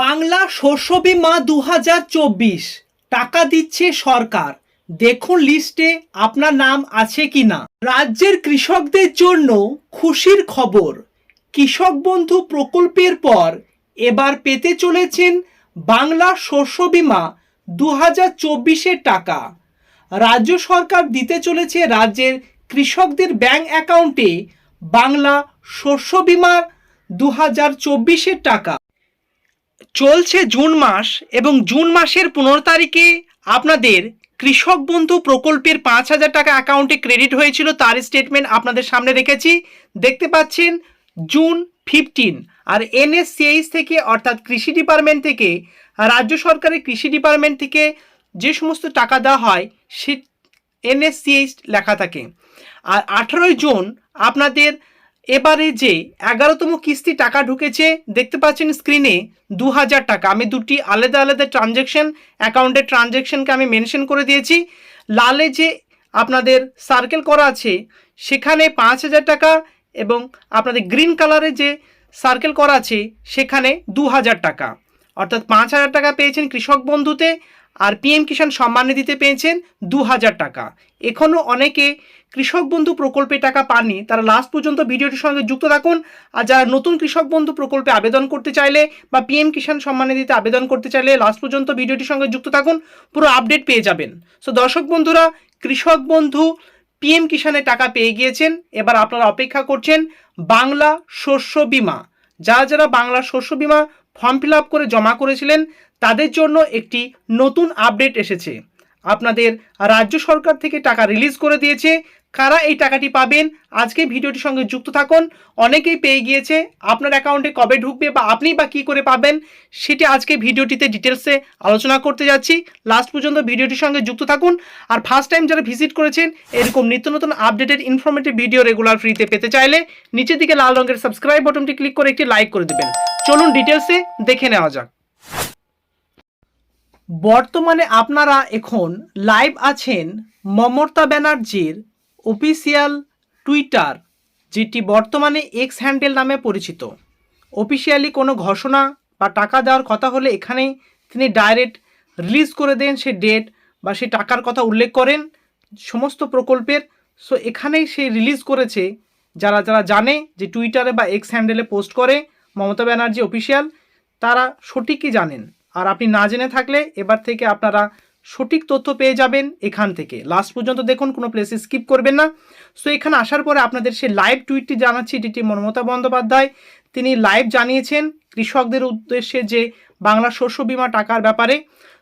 বাংলা শস্য বিমা দু হাজার চব্বিশ। টাকা দিচ্ছে সরকার। দেখুন লিস্টে আপনার নাম আছে কি না। রাজ্যের কৃষকদের জন্য খুশির খবর। কৃষক বন্ধু প্রকল্পের পর এবার পেতে চলেছেন বাংলা শস্য বিমা দু হাজার টাকা। রাজ্য সরকার দিতে চলেছে রাজ্যের কৃষকদের ব্যাংক অ্যাকাউন্টে বাংলা শস্য বীমার দু হাজার টাকা। চলছে জুন মাস এবং জুন মাসের পনেরো তারিখে আপনাদের কৃষক বন্ধু প্রকল্পের পাঁচ হাজার টাকা অ্যাকাউন্টে ক্রেডিট হয়েছিল, তার স্টেটমেন্ট আপনাদের সামনে রেখেছি। দেখতে পাচ্ছেন জুন ফিফটিন আর এনএসসিএইচ থেকে, অর্থাৎ কৃষি ডিপার্টমেন্ট থেকে, রাজ্য সরকারের কৃষি ডিপার্টমেন্ট থেকে যে সমস্ত টাকা দেওয়া হয়, সে এনএসসিএইচ লেখা থাকে। আর আঠারোই জুন আপনাদের এবারে যে এগারোতম কিস্তি টাকা ঢুকেছে, দেখতে পাচ্ছেন স্ক্রিনে দু হাজার টাকা। আমি দুটি আলাদা আলাদা ট্রানজ্যাকশন অ্যাকাউন্টের ট্রানজ্যাকশনকে আমি মেনশন করে দিয়েছি। লালে যে আপনাদের সার্কেল করা আছে, সেখানে পাঁচ হাজার টাকা এবং আপনাদের গ্রিন কালারে যে সার্কেল করা আছে, সেখানে দু হাজার টাকা। অর্থাৎ পাঁচ হাজার টাকা পেয়েছেন কৃষক বন্ধুতে। আর পিএম কিষাণ সম্মান নিধিতে পেয়েছেন দু হাজার টাকা। এখনও অনেকে কৃষক বন্ধু প্রকল্পে টাকা পাননি, তারা লাস্ট পর্যন্ত ভিডিওটির সঙ্গে যুক্ত থাকুন। আর যারা নতুন কৃষক বন্ধু প্রকল্পে আবেদন করতে চাইলে বা পিএম কিষাণ সম্মান নিধিতে আবেদন করতে চাইলে লাস্ট পর্যন্ত ভিডিওটির সঙ্গে যুক্ত থাকুন, পুরো আপডেট পেয়ে যাবেন। সো দর্শক বন্ধুরা, কৃষক বন্ধু পিএম কিষাণে টাকা পেয়ে গিয়েছেন, এবার আপনারা অপেক্ষা করছেন বাংলা শস্য বিমা। যারা যারা বাংলা শস্য বিমা ফর্ম ফিল করে জমা করেছিলেন তাদের জন্য একটি নতুন আপডেট এসেছে। আপনাদের রাজ্য সরকার থেকে টাকা রিলিজ করে দিয়েছে। কারা এই টাকাটি পাবেন? আজকে ভিডিওটির সঙ্গে যুক্ত থাকুন। অনেকেই পেয়ে গিয়েছে। আপনার অ্যাকাউন্টে কবে ঢুকবে বা আপনি বা কী করে পাবেন, সেটি আজকে ভিডিওটিতে ডিটেলসে আলোচনা করতে যাচ্ছি। লাস্ট পর্যন্ত ভিডিওটির সঙ্গে যুক্ত থাকুন। আর ফার্স্ট টাইম যারা ভিজিট করেছেন, এরকম নিত্য নতুন আপডেটেড ইনফরমেটিভ ভিডিও রেগুলার ফ্রিতে পেতে চাইলে নিচের দিকে লাল রঙের সাবস্ক্রাইব বাটনটি ক্লিক করে একটি লাইক করে দেবেন। চলুন ডিটেলসে দেখে নেওয়া যাক। বর্তমানে আপনারা এখন লাইভ আছেন মমতা ব্যানার্জির অফিসিয়াল টুইটার, যেটি বর্তমানে এক্স হ্যান্ডেল নামে পরিচিত। অফিসিয়ালি কোনো ঘোষণা বা টাকা দেওয়ার কথা হলে এখানেই তিনি ডাইরেক্ট রিলিজ করে দেন সে ডেট বা সে টাকার কথা উল্লেখ করেন সমস্ত প্রকল্পের। সো এখানেই সে রিলিজ করেছে। যারা যারা জানে যে টুইটারে বা এক্স হ্যান্ডেলে পোস্ট করে মমতা ব্যানার্জি অফিসিয়াল, তারা সঠিকই জানেন। আর আপনি না জেনে থাকলে এবার থেকে আপনারা সঠিক তথ্য পেয়ে যাবেন এখান থেকে। লাস্ট পর্যন্ত দেখুন, কোনো প্লেসে স্কিপ করবেন না। সো এখানে আসার পরে আপনাদের সে লাইভ টুইটটি জানাচ্ছি, এটি মমতা বন্দ্যোপাধ্যায়। তিনি লাইভ জানিয়েছেন কৃষকদের উদ্দেশ্যে যে বাংলা শস্য বীমা টাকার ব্যাপারে।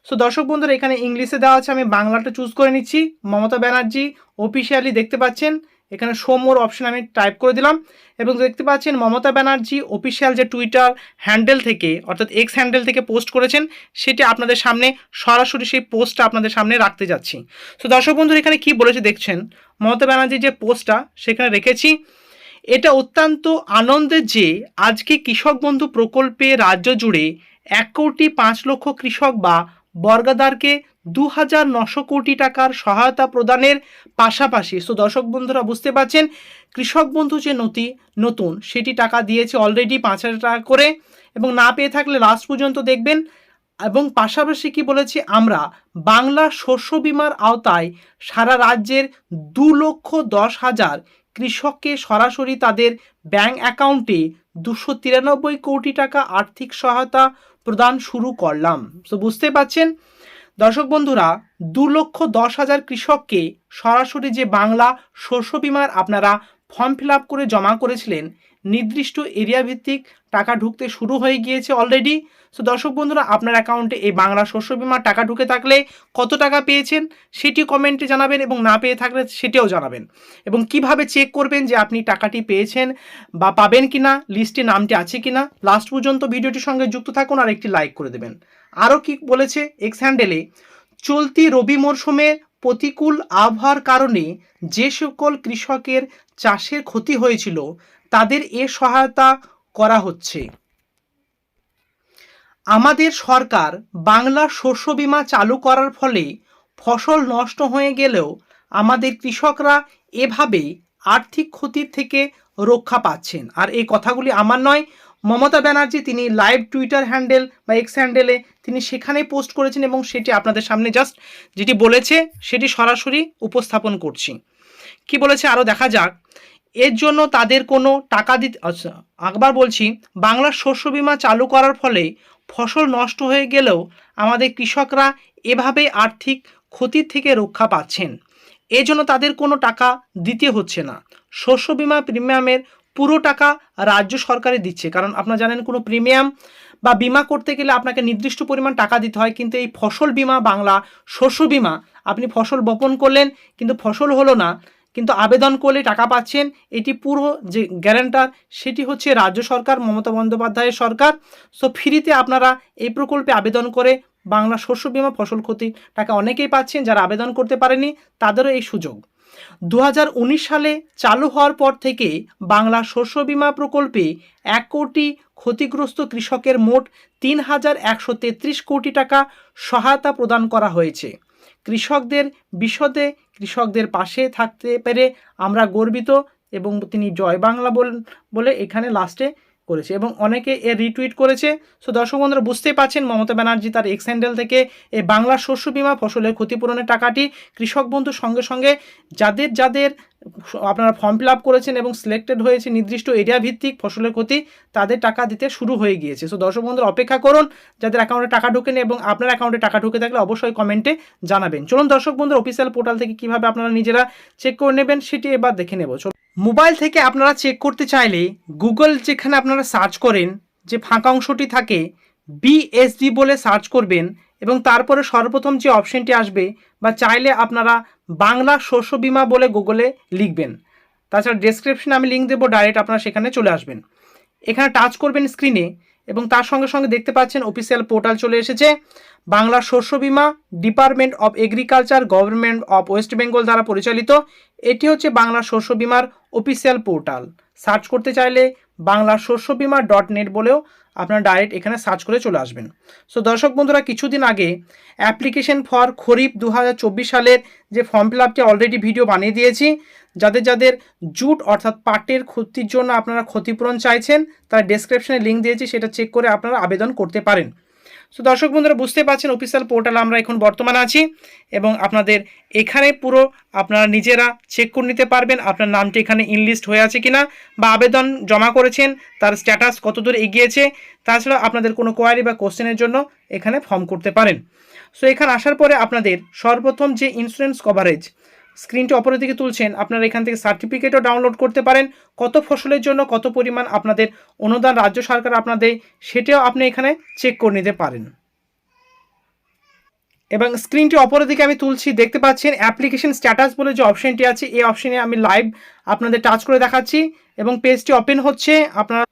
সো দর্শক বন্ধুরা, এখানে ইংলিশে দেওয়া আছে, আমি বাংলাটা চুজ করে নিচ্ছি। মমতা ব্যানার্জি অফিসিয়ালি দেখতে পাচ্ছেন। এখানে শো মোর অপশন আমি টাইপ করে দিলাম এবং দেখতে পাচ্ছেন মমতা ব্যানার্জি অফিসিয়াল যে টুইটার হ্যান্ডেল থেকে, অর্থাৎ এক্স হ্যান্ডেল থেকে পোস্ট করেছেন, সেটি আপনাদের সামনে সরাসরি সেই পোস্টটা আপনাদের সামনে রাখতে যাচ্ছি। তো দর্শক বন্ধুরা, এখানে কি বলেছে দেখছেন? মমতা ব্যানার্জির যে পোস্টটা সেখানে রেখেছি, এটা অত্যন্ত আনন্দের যে আজকে কৃষক বন্ধু প্রকল্পে রাজ্য জুড়ে এক কোটি পাঁচ লক্ষ কৃষক বা বর্গাদারকে দু হাজার নশো কোটি টাকার সহায়তা প্রদানের পাশাপাশি, সো দর্শক বন্ধুরা বুঝতে পারছেন, কৃষক বন্ধু যে নথি নতুন, সেটি টাকা দিয়েছে অলরেডি পাঁচ হাজার টাকা করে এবং না পেয়ে থাকলে লাস্ট পর্যন্ত দেখবেন। এবং পাশাপাশি কি বলেছে আমরা, বাংলা শস্য বিমার আওতায় সারা রাজ্যের দু লক্ষ দশ হাজার কৃষককে সরাসরি তাদের ব্যাংক অ্যাকাউন্টে দুশো তিরানব্বই কোটি টাকা আর্থিক সহায়তা প্রদান শুরু করলাম। তো বুঝতে পারছেন দর্শক বন্ধুরা, দু লক্ষ দশ হাজার কৃষককে সরাসরি যে বাংলা শস্য বিমার আপনারা ফর্ম ফিল করে জমা করেছিলেন, নির্দিষ্ট এরিয়া ভিত্তিক টাকা ঢুকতে শুরু হয়ে গিয়েছে অলরেডি সো দর্শক বন্ধুরা, আপনার অ্যাকাউন্টে এই বাংলা শস্য বিমার টাকা ঢুকে থাকলে কত টাকা পেয়েছেন সেটি কমেন্টে জানাবেন এবং না পেয়ে থাকলে সেটিও জানাবেন। এবং কীভাবে চেক করবেন যে আপনি টাকাটি পেয়েছেন বা পাবেন কিনা লিস্টে নামটি আছে কিনা লাস্ট পর্যন্ত ভিডিওটির সঙ্গে যুক্ত থাকুন আর একটি লাইক করে দেবেন। আরও কি বলেছে এক্স হ্যান্ডেলে চলতি রবি মরশুমে প্রতিকূল আবহাওয়ার কারণে যে সকল কৃষকের চাষের ক্ষতি হয়েছিল, তাদের এ সহায়তা করা হচ্ছে। আমাদের সরকার বাংলা শস্য বীমা চালু করার ফলে ফসল নষ্ট হয়ে গেলেও আমাদের কৃষকরা এভাবে আর্থিক ক্ষতির থেকে রক্ষা পাচ্ছেন। আর এই কথাগুলি আমার নয় মমতা ব্যানার্জি, তিনি লাইভ টুইটার হ্যান্ডেল বা এক্স হ্যান্ডেলে তিনি সেখানেই পোস্ট করেছেন এবং সেটি আপনাদের সামনে জাস্ট যেটি বলেছে, সেটি সরাসরি উপস্থাপন করছি। কি বলেছে আরও দেখা যাক। এর জন্য তাদের কোনো টাকা দিতে আকবার বলছি, বাংলার শস্য বিমা চালু করার ফলে ফসল নষ্ট হয়ে গেলেও আমাদের কৃষকরা এভাবে আর্থিক ক্ষতির থেকে রক্ষা পাচ্ছেন। এজন্য তাদের কোনো টাকা দিতে হচ্ছে না। শস্য বিমা প্রিমিয়ামের পুরো টাকা রাজ্য সরকারে দিচ্ছে। কারণ আপনারা জানেন কোনো প্রিমিয়াম বা বিমা করতে গেলে আপনাকে নির্দিষ্ট পরিমাণ টাকা দিতে হয়, কিন্তু এই ফসল বিমা বাংলা শস্য বিমা, আপনি ফসল বপন করলেন, কিন্তু ফসল হলো না, কিন্তু আবেদন করলে টাকা পাচ্ছেন, এটি পুরো যে গ্যারান্টার, সেটি হচ্ছে রাজ্য সরকার, মমতা বন্দ্যোপাধ্যায়ের সরকার। সো ফ্রিতে আপনারা এই প্রকল্পে আবেদন করে বাংলা শস্য বিমা ফসল ক্ষতি টাকা অনেকেই পাচ্ছেন, যারা আবেদন করতে পারেনি, তাদেরও এই সুযোগ। দু হাজার উনিশ সালে চালু হওয়ার পর থেকে বাংলা শস্য বিমা প্রকল্পে এক কোটি ক্ষতিগ্রস্ত কৃষকের মোট তিন হাজার একশো তেত্রিশ কোটি টাকা সহায়তা প্রদান করা হয়েছে। কৃষকদের বিশদে কৃষকদের পাশে থাকতে পেরে আমরা গর্বিত এবং তিনি জয় বাংলা বল- বলে এখানে লাস্টে করেছে এবং অনেকে এর রিটুইট করেছে। সো দর্শক বন্ধুরা, বুঝতেই পারছেন মমতা ব্যানার্জি তার এক্স হ্যান্ডেল থেকে এই বাংলা শস্য বিমা ফসলের ক্ষতিপূরণের টাকাটি কৃষক বন্ধুর সঙ্গে সঙ্গে যাদের যাদের আপনারা ফর্ম ফিল করেছেন এবং সিলেক্টেড হয়েছে নির্দিষ্ট এরিয়া ভিত্তিক ফসলের ক্ষতি, তাদের টাকা দিতে শুরু হয়ে গিয়েছে। সো দর্শক বন্ধুরা, অপেক্ষা করুন, যাদের অ্যাকাউন্টে টাকা ঢোকেনি এবং আপনার অ্যাকাউন্টে টাকা ঢুকে থাকলে অবশ্যই কমেন্টে জানাবেন। চলুন দর্শক বন্ধুরা অফিসিয়াল পোর্টাল থেকে কীভাবে আপনারা নিজেরা চেক করে নেবেন, সেটি এবার দেখে নেব। মোবাইল থেকে আপনারা চেক করতে চাইলে গুগল যেখানে আপনারা সার্চ করেন, যে ফাঁকা অংশটি থাকে বিএসডি বলে সার্চ করবেন এবং তারপরে সর্বপ্রথম যে অপশনটি আসবে বা চাইলে আপনারা বাংলা শস্য বিমা বলে গুগলে লিখবেন। তাছাড়া ডেসক্রিপশনে আমি লিঙ্ক দেবো ডাইরেক্ট আপনারা সেখানে চলে আসবেন। এখানে টাচ করবেন স্ক্রিনে এবং তার সঙ্গে সঙ্গে দেখতে পাচ্ছেন অফিসিয়াল পোর্টাল চলে এসেছে। Bangla Shasya Bima department of agriculture government of West Bengal দ্বারা পরিচালিত। এটি হচ্ছে বাংলা শস্য বিমার অফিসিয়াল পোর্টাল সার্চ করতে চাইলে বাংলা শস্য বিমা ডট নেট বলেও আপনারা ডাইরেক্ট এখানে সার্চ করে চলে আসবেন। সো দর্শক বন্ধুরা, কিছুদিন আগে অ্যাপ্লিকেশন ফর খরিফ দু হাজার চব্বিশ সালের যে ফর্ম ফিল আপটি অলরেডি ভিডিও বানিয়ে দিয়েছি, যাদের যাদের জুট অর্থাৎ পাটের ক্ষতির জন্য আপনারা ক্ষতিপূরণ চাইছেন, তার ডেসক্রিপশনে লিঙ্ক দিয়েছি, সেটা চেক করে আপনারা আবেদন করতে পারেন। সো দর্শক বন্ধুরা, বুঝতে পারছেন অফিসিয়াল পোর্টাল আমরা এখন বর্তমানে আছি এবং আপনাদের এখানে পুরো আপনারা নিজেরা চেক করে নিতে পারবেন আপনার নামটি এখানে ইনলিস্ট হয়ে আছে কিনা বা আবেদন জমা করেছেন, তার স্ট্যাটাস কতদূর এগিয়েছে, তাছাড়া আপনাদের কোনো কোয়ারি বা কোশ্চেনের জন্য এখানে ফর্ম করতে পারেন। সো এখানে আসার পরে আপনাদের সর্বপ্রথম যে ইন্স্যুরেন্স কভারেজ স্ক্রিনটি অপরের দিকে তুলছেন, আপনারা এখান থেকে সার্টিফিকেটও ডাউনলোড করতে পারেন। কত ফসলের জন্য কত পরিমাণ আপনাদের অনুদান রাজ্য সরকার আপনাদের, সেটাও আপনি এখানে চেক করে নিতে পারেন। এবং স্ক্রিনটি অপরের দিকে আমি তুলছি, দেখতে পাচ্ছেন অ্যাপ্লিকেশন স্ট্যাটাস বলে যে অপশনটি আছে, এই অপশনে আমি লাইভ আপনাদের টাচ করে দেখাচ্ছি এবং পেজটি ওপেন হচ্ছে, আপনারা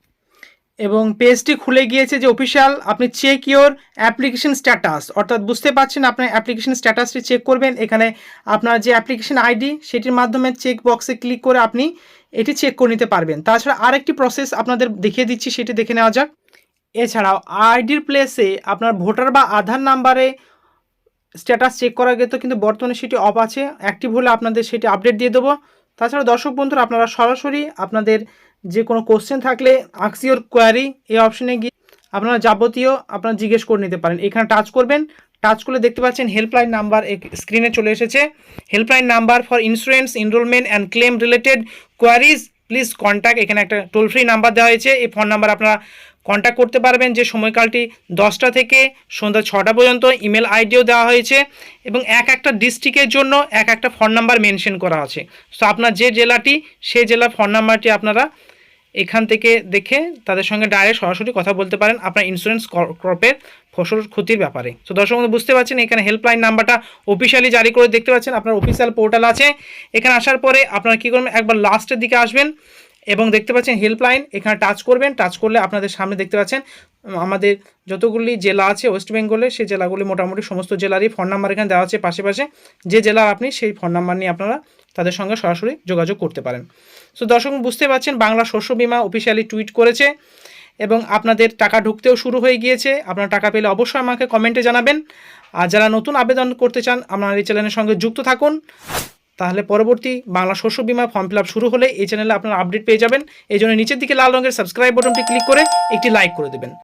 এবং পেজটি খুলে গিয়েছে যে অফিসিয়াল আপনি চেক ইওর অ্যাপ্লিকেশন স্ট্যাটাস অর্থাৎ বুঝতে পারছেন আপনার অ্যাপ্লিকেশন স্ট্যাটাসটি চেক করবেন। এখানে আপনার যে অ্যাপ্লিকেশন আইডি সেটির মাধ্যমে চেক বক্সে ক্লিক করে আপনি এটি চেক করে নিতে পারবেন। তাছাড়া আরেকটি প্রসেস আপনাদের দেখিয়ে দিচ্ছি, সেটি দেখে নেওয়া যাক। এছাড়াও আইডির প্লেসে আপনার ভোটার বা আধার নাম্বারে স্ট্যাটাস চেক করা যেত কিন্তু বর্তমানে সেটি অফ আছে। অ্যাক্টিভ হলে আপনাদের সেটি আপডেট দিয়ে দেবো। তাছাড়া দর্শক বন্ধুরা, আপনারা সরাসরি আপনাদের যে কোনো কোশ্চেন থাকলে আক্সিওর কোয়ারি এই অপশনে গিয়ে আপনারা যাবতীয় আপনারা জিজ্ঞেস করে নিতে পারেন। এখানে টাচ করবেন টাচ করলে দেখতে পাচ্ছেন হেল্পলাইন নাম্বার স্ক্রিনে চলে এসেছে। Helpline number for insurance enrollment and claim related queries please contact এখানে একটা টোল ফ্রি নাম্বার দেওয়া হয়েছে। এই ফোন নাম্বার আপনারা কন্ট্যাক্ট করতে পারবেন যে সময়কালটি দশটা থেকে সন্ধ্যা ছটা পর্যন্ত ইমেল আইডিও দেওয়া হয়েছে এবং এক একটা ডিস্ট্রিক্টের জন্য এক একটা ফোন নাম্বার মেনশন করা আছে। সো আপনার যে জেলাটি, সেই জেলার ফোন নাম্বারটি আপনারা এখান থেকে দেখে তাদের সঙ্গে ডাইরেক্ট সরাসরি কথা বলতে পারেন আপনার ইন্স্যুরেন্স ক্রপের ফসল ক্ষতির ব্যাপারে। তো দর্শক বন্ধু, বুঝতে পারছেন এখানে হেল্পলাইন নাম্বারটা অফিসিয়ালি জারি করে দেখতে পাচ্ছেন, আপনার অফিসিয়াল পোর্টাল আছে। এখানে আসার পরে আপনারা কী করবেন, একবার লাস্টের দিকে আসবেন এবং দেখতে পাচ্ছেন হেল্পলাইন এখানে টাচ করবেন। টাচ করলে আপনাদের সামনে দেখতে পাচ্ছেন আমাদের যতগুলি জেলা আছে ওয়েস্ট বেঙ্গলে সেই জেলাগুলি মোটামুটি সমস্ত জেলারই ফোন নাম্বার এখানে দেওয়া আছে পাশে পাশে। যে জেলা আপনি সেই ফোন নাম্বার নিয়ে আপনারা তাদের সঙ্গে সরাসরি যোগাযোগ করতে পারেন। সো দর্শক বুঝতে পারছেন, বাংলা শস্য বিমা অফিসিয়ালি টুইট করেছে এবং আপনাদের টাকা ঢুকতেও শুরু হয়ে গিয়েছে। আপনার টাকা পেলে অবশ্যই আমাকে কমেন্টে জানাবেন। আর যারা নতুন আবেদন করতে চান, আপনার এই চ্যানেলের সঙ্গে যুক্ত থাকুন। তাহলে পরবর্তী বাংলা শস্য বিমা ফর্ম ফিল শুরু হলে এই চ্যানেলে আপনারা আপডেট পেয়ে যাবেন। এই জন্য নিচের দিকে লাল রঙের সাবস্ক্রাইব বাটনটি ক্লিক করে একটি লাইক করে দেবেন।